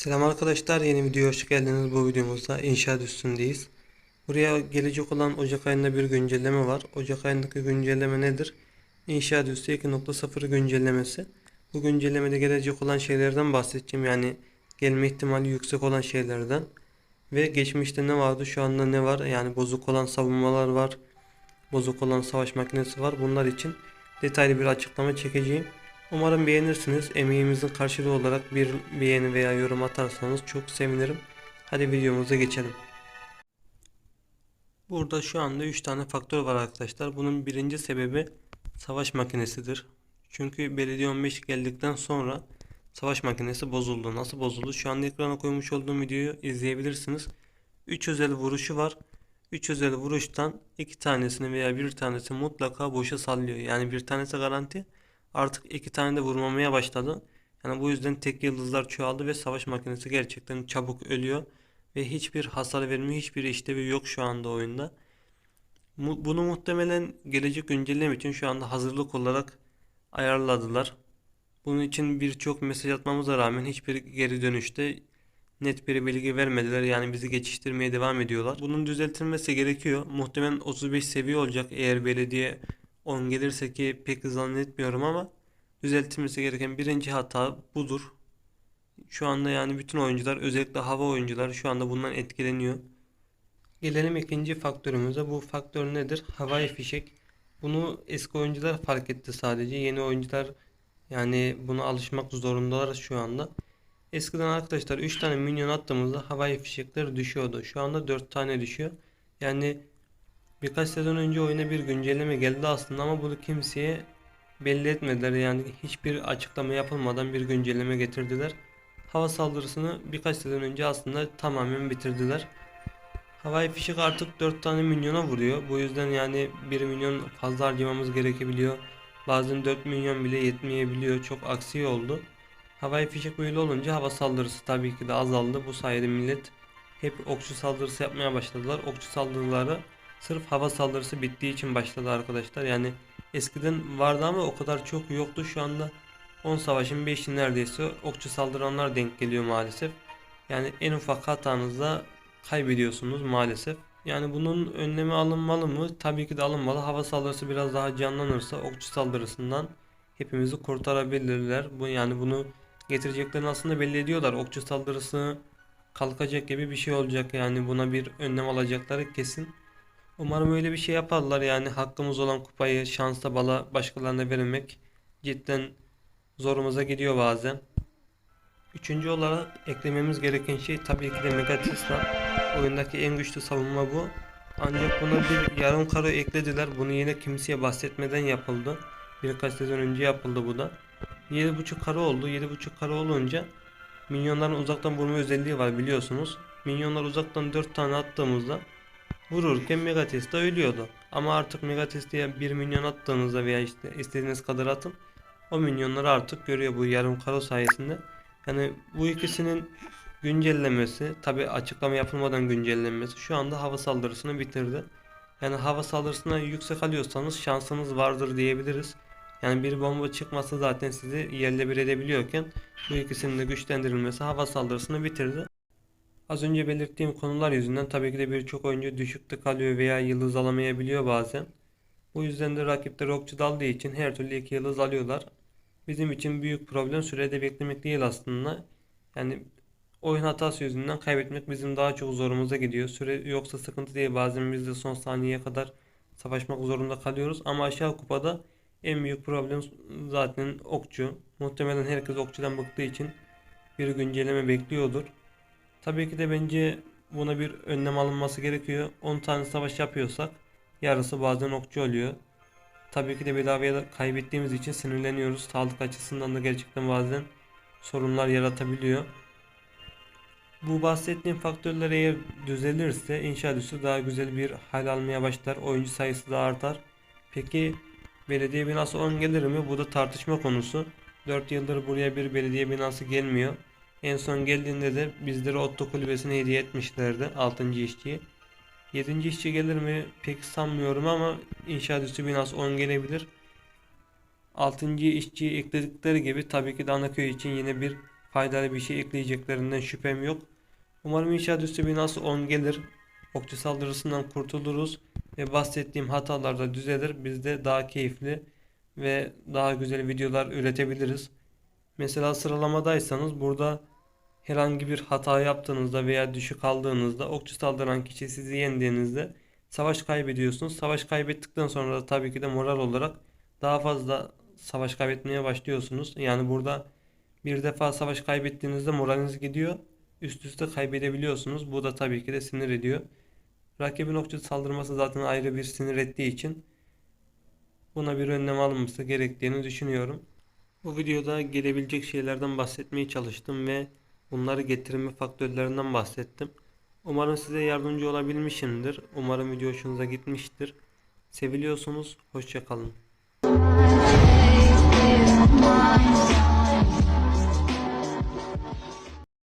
Selam arkadaşlar yeni videoya hoş geldiniz bu videomuzda inşaat üstündeyiz. Buraya gelecek olan Ocak ayında bir güncelleme var. Ocak ayındaki güncelleme nedir? İnşaat üstü 2.0 güncellemesi. Bu güncellemede gelecek olan şeylerden bahsedeceğim. Yani gelme ihtimali yüksek olan şeylerden. Ve geçmişte ne vardı şu anda ne var? Yani bozuk olan savunmalar var. Bozuk olan savaş makinesi var. Bunlar için detaylı bir açıklama çekeceğim. Umarım beğenirsiniz. Emeğimizin karşılığı olarak bir beğeni veya yorum atarsanız çok sevinirim. Hadi videomuza geçelim. Burada şu anda 3 tane faktör var arkadaşlar. Bunun birinci sebebi savaş makinesidir. Çünkü belediye 15 geldikten sonra savaş makinesi bozuldu. Nasıl bozuldu? Şu anda ekrana koymuş olduğum videoyu izleyebilirsiniz. 3 özel vuruşu var. 3 özel vuruştan 2 tanesini veya bir tanesi mutlaka boşa sallıyor. Yani bir tanesi garanti. Artık iki tane de vurmamaya başladı. Yani bu yüzden tek yıldızlar çoğaldı ve savaş makinesi gerçekten çabuk ölüyor. Ve hiçbir hasar vermiyor, hiçbir işlevi yok şu anda oyunda. Bunu muhtemelen gelecek güncelleme için şu anda hazırlık olarak ayarladılar. Bunun için birçok mesaj atmamıza rağmen hiçbir geri dönüşte net bir bilgi vermediler. Yani bizi geçiştirmeye devam ediyorlar. Bunun düzeltilmesi gerekiyor. Muhtemelen 35 seviye olacak eğer belediye 10 gelirse ki pek zannetmiyorum ama düzeltilmesi gereken birinci hata budur. Şu anda yani bütün oyuncular özellikle hava oyuncuları şu anda bundan etkileniyor. Gelelim ikinci faktörümüze. Bu faktör nedir? Havai fişek. Bunu eski oyuncular fark etti sadece. Yeni oyuncular yani buna alışmak zorundalar şu anda. Eskiden arkadaşlar 3 tane minyon attığımızda havai fişekler düşüyordu. Şu anda 4 tane düşüyor. Yani birkaç sezon önce oyuna bir güncelleme geldi aslında ama bunu kimseye belli etmediler. Yani hiçbir açıklama yapılmadan bir güncelleme getirdiler. Hava saldırısını birkaç sezon önce aslında tamamen bitirdiler. Havai fişek artık 4 tane milyona vuruyor. Bu yüzden yani 1 milyon fazla harcamamız gerekebiliyor. Bazen 4 milyon bile yetmeyebiliyor. Çok aksi oldu. Havai fişek böyle olunca hava saldırısı tabii ki de azaldı. Bu sayede millet hep okçu saldırısı yapmaya başladılar. Okçu saldırıları sırf hava saldırısı bittiği için başladı arkadaşlar. Yani eskiden vardı ama o kadar çok yoktu. Şu anda 10 savaşın 5'i neredeyse okçu saldıranlar denk geliyor maalesef. Yani en ufak hatanızda kaybediyorsunuz maalesef. Yani bunun önlemi alınmalı mı? Tabii ki de alınmalı. Hava saldırısı biraz daha canlanırsa okçu saldırısından hepimizi kurtarabilirler. Bu yani bunu getireceklerini aslında belli ediyorlar. Okçu saldırısı kalkacak gibi bir şey olacak. Yani buna bir önlem alacakları kesin. Umarım öyle bir şey yaparlar. Yani hakkımız olan kupayı şansla bala başkalarına vermek cidden zorumuza gidiyor bazen. Üçüncü olarak eklememiz gereken şey tabii ki de Mega Tesla. Oyundaki en güçlü savunma bu. Ancak buna bir yarım karo eklediler. Bunu yine kimseye bahsetmeden yapıldı. Birkaç sezon önce yapıldı bu da. 7.5 karo oldu. 7.5 karo olunca minyonların uzaktan vurma özelliği var biliyorsunuz. Minyonlar uzaktan 4 tane attığımızda vururken Megatesta ölüyordu. Ama artık Megatesta'ya 1 milyon attığınızda veya işte istediğiniz kadar atın o minyonları artık görüyor bu yarım karo sayesinde. Yani bu ikisinin güncellemesi tabi açıklama yapılmadan güncellenmesi şu anda hava saldırısını bitirdi. Yani hava saldırısına yüksek alıyorsanız şansınız vardır diyebiliriz. Yani bir bomba çıkması zaten sizi yerle bir edebiliyorken bu ikisinin de güçlendirilmesi hava saldırısını bitirdi. Az önce belirttiğim konular yüzünden tabii ki de birçok oyuncu düşükte kalıyor veya yıldız alamayabiliyor bazen. Bu yüzden de rakipler okçu daldığı için her türlü iki yıldız alıyorlar. Bizim için büyük problem sürede beklemek değil aslında. Yani oyun hatası yüzünden kaybetmek bizim daha çok zorumuza gidiyor. Süre yoksa sıkıntı değil. Bazen biz de son saniyeye kadar savaşmak zorunda kalıyoruz. Ama aşağı kupada en büyük problem zaten okçu. Muhtemelen herkes okçudan bıktığı için bir güncelleme bekliyordur. Tabii ki de bence buna bir önlem alınması gerekiyor. 10 tane savaş yapıyorsak yarısı bazen okçu oluyor. Tabii ki de bedavaya kaybettiğimiz için sinirleniyoruz. Sağlık açısından da gerçekten bazen sorunlar yaratabiliyor. Bu bahsettiğim faktörler eğer düzelirse inşaat üssü daha güzel bir hal almaya başlar. Oyuncu sayısı da artar. Peki belediye binası 10 gelir mi? Bu da tartışma konusu. 4 yıldır buraya bir belediye binası gelmiyor. En son geldiğinde de bizlere Otto kulübesini hediye etmişlerdi 6. işçiyi. 7. işçi gelir mi pek sanmıyorum ama inşaat üssü binası 10 gelebilir. 6. işçiyi ekledikleri gibi tabii ki de Anaköy için yine bir faydalı bir şey ekleyeceklerinden şüphem yok. Umarım inşaat üstü binası 10 gelir. Okçu saldırısından kurtuluruz ve bahsettiğim hatalar da düzelir. Biz de daha keyifli ve daha güzel videolar üretebiliriz. Mesela sıralamadaysanız burada herhangi bir hata yaptığınızda veya düşük aldığınızda okçu saldıran kişi sizi yendiğinizde savaş kaybediyorsunuz. Savaş kaybettikten sonra da tabii ki de moral olarak daha fazla savaş kaybetmeye başlıyorsunuz. Yani burada bir defa savaş kaybettiğinizde moraliniz gidiyor. Üst üste kaybedebiliyorsunuz. Bu da tabii ki de sinir ediyor. Rakibin okçu saldırması zaten ayrı bir sinir ettiği için buna bir önlem alınması gerektiğini düşünüyorum. Bu videoda gelebilecek şeylerden bahsetmeye çalıştım ve bunları getirme faktörlerinden bahsettim. Umarım size yardımcı olabilmişimdir. Umarım video hoşunuza gitmiştir. Seviliyorsunuz. Hoşça kalın. my